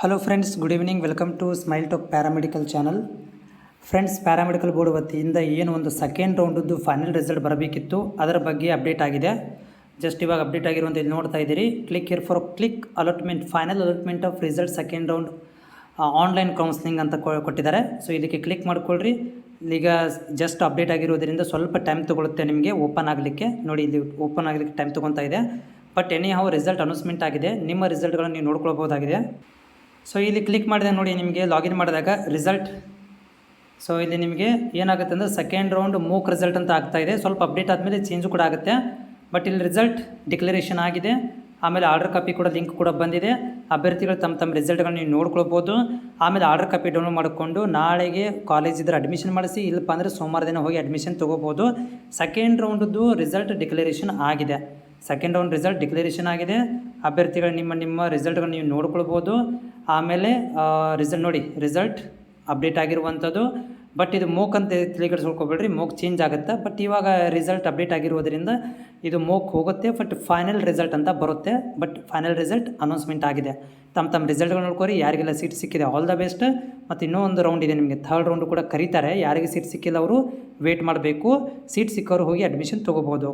Hello friends good evening welcome to smile talk paramedical channel friends paramedical board ವತಿಯಿಂದ ಏನು ಒಂದು second ರೌಂಡದ್ದು final result ಬರಬೇಕಿತ್ತು, ಅದರ ಬಗ್ಗೆ ಅಪ್ಡೇಟ್ ಆಗಿದೆ. ಜಸ್ಟ್ ಇವಾಗ ಅಪ್ಡೇಟ್ ಆಗಿರುವಂಥ ಇಲ್ಲಿ ನೋಡ್ತಾ ಇದ್ದೀರಿ. Click here for click allotment final allotment of result second round online counselling ಅಂತ ಕೊಟ್ಟಿದ್ದಾರೆ. ಸೊ ಇದಕ್ಕೆ ಕ್ಲಿಕ್ ಮಾಡ್ಕೊಳ್ರಿ. ಈಗ ಜಸ್ಟ್ ಅಪ್ಡೇಟ್ ಆಗಿರೋದ್ರಿಂದ ಸ್ವಲ್ಪ ಟೈಮ್ ತೊಗೊಳುತ್ತೆ ನಿಮಗೆ ಓಪನ್ ಆಗಲಿಕ್ಕೆ. ನೋಡಿ, ಇಲ್ಲಿ ಓಪನ್ ಆಗಲಿಕ್ಕೆ ಟೈಮ್ ತೊಗೊತಾ ಇದೆ. But anyhow result announcement ಆಗಿದೆ. ನಿಮ್ಮ ರಿಸಲ್ಟ್ಗಳನ್ನು ನೀವು ನೋಡ್ಕೊಳ್ಬೋದಾಗಿದೆ ಸೊ ಇಲ್ಲಿ ಕ್ಲಿಕ್ ಮಾಡಿದೆ ನೋಡಿ, ನಿಮಗೆ ಲಾಗಿನ್ ಮಾಡಿದಾಗ ರಿಸಲ್ಟ್ ಸೊ ಇಲ್ಲಿ ನಿಮಗೆ ಏನಾಗುತ್ತೆ ಅಂದರೆ ಸೆಕೆಂಡ್ ರೌಂಡ್ ಮೂಕ್ ರಿಸಲ್ಟ್ ಅಂತ ಆಗ್ತಾ ಇದೆ. ಸ್ವಲ್ಪ ಅಪ್ಡೇಟ್ ಆದಮೇಲೆ ಚೇಂಜ್ ಕೂಡ ಆಗುತ್ತೆ. ಬಟ್ ಇಲ್ಲಿ ರಿಸಲ್ಟ್ ಡಿಕ್ಲರೇಷನ್ ಆಗಿದೆ. ಆಮೇಲೆ ಆರ್ಡರ್ ಕಾಪಿ ಕೂಡ ಲಿಂಕ್ ಕೂಡ ಬಂದಿದೆ. ಅಭ್ಯರ್ಥಿಗಳು ತಮ್ಮ ತಮ್ಮ ರಿಸಲ್ಟ್ಗಳನ್ನ ನೀವು ನೋಡ್ಕೊಳ್ಬೋದು. ಆಮೇಲೆ ಆರ್ಡರ್ ಕಾಪಿ ಡೌನ್ಲೋಡ್ ಮಾಡಿಕೊಂಡು ನಾಳೆಗೆ ಕಾಲೇಜ್ ಇದ್ರೆ ಅಡ್ಮಿಷನ್ ಮಾಡಿಸಿ, ಇಲ್ಲಪ್ಪ ಅಂದರೆ ಸೋಮವಾರ ದಿನ ಹೋಗಿ ಅಡ್ಮಿಷನ್ ತೊಗೋಬೋದು. ಸೆಕೆಂಡ್ ರೌಂಡದ್ದು ರಿಸಲ್ಟ್ ಡಿಕ್ಲರೇಷನ್ ಆಗಿದೆ. ಸೆಕೆಂಡ್ ರೌಂಡ್ ರಿಸಲ್ಟ್ ಡಿಕ್ಲರೇಷನ್ ಆಗಿದೆ. ಅಭ್ಯರ್ಥಿಗಳು ನಿಮ್ಮ ನಿಮ್ಮ ರಿಸಲ್ಟ್ಗಳನ್ನ ನೀವು ನೋಡ್ಕೊಳ್ಬೋದು. ಆಮೇಲೆ ರಿಸಲ್ಟ್ ನೋಡಿ, ರಿಸಲ್ಟ್ ಅಪ್ಡೇಟ್ ಆಗಿರುವಂಥದ್ದು. ಬಟ್ ಇದು ಮೋಕ್ ಅಂತ ತಿಳಿಗಡಿಸ್ಕೊಳ್ಬೇಡ್ರಿ ಮೋಕ್ ಚೇಂಜ್ ಆಗುತ್ತೆ. ಬಟ್ ಇವಾಗ ರಿಸಲ್ಟ್ ಅಪ್ಡೇಟ್ ಆಗಿರೋದ್ರಿಂದ ಇದು ಮೋಕ್ ಹೋಗುತ್ತೆ, ಬಟ್ ಫೈನಲ್ ರಿಸಲ್ಟ್ ಅಂತ ಬರುತ್ತೆ. ಬಟ್ ಫೈನಲ್ ರಿಸಲ್ಟ್ ಅನೌನ್ಸ್ಮೆಂಟ್ ಆಗಿದೆ. ತಮ್ಮ ತಮ್ಮ ರಿಸಲ್ಟ್ಗಳು ನೋಡ್ಕೊರಿ, ಯಾರಿಗೆಲ್ಲ ಸೀಟ್ ಸಿಕ್ಕಿದೆ, ಆಲ್ ದ ಬೆಸ್ಟ್. ಮತ್ತು ಇನ್ನೂ ಒಂದು ರೌಂಡ್ ಇದೆ ನಿಮಗೆ, ಥರ್ಡ್ ರೌಂಡು ಕೂಡ ಕರೀತಾರೆ. ಯಾರಿಗೆ ಸೀಟ್ ಸಿಕ್ಕಿಲ್ಲ ಅವರು, ವೇಟ್ ಮಾಡಬೇಕು. ಸೀಟ್ ಸಿಕ್ಕವರು ಹೋಗಿ ಅಡ್ಮಿಷನ್ ತೊಗೋಬೋದು.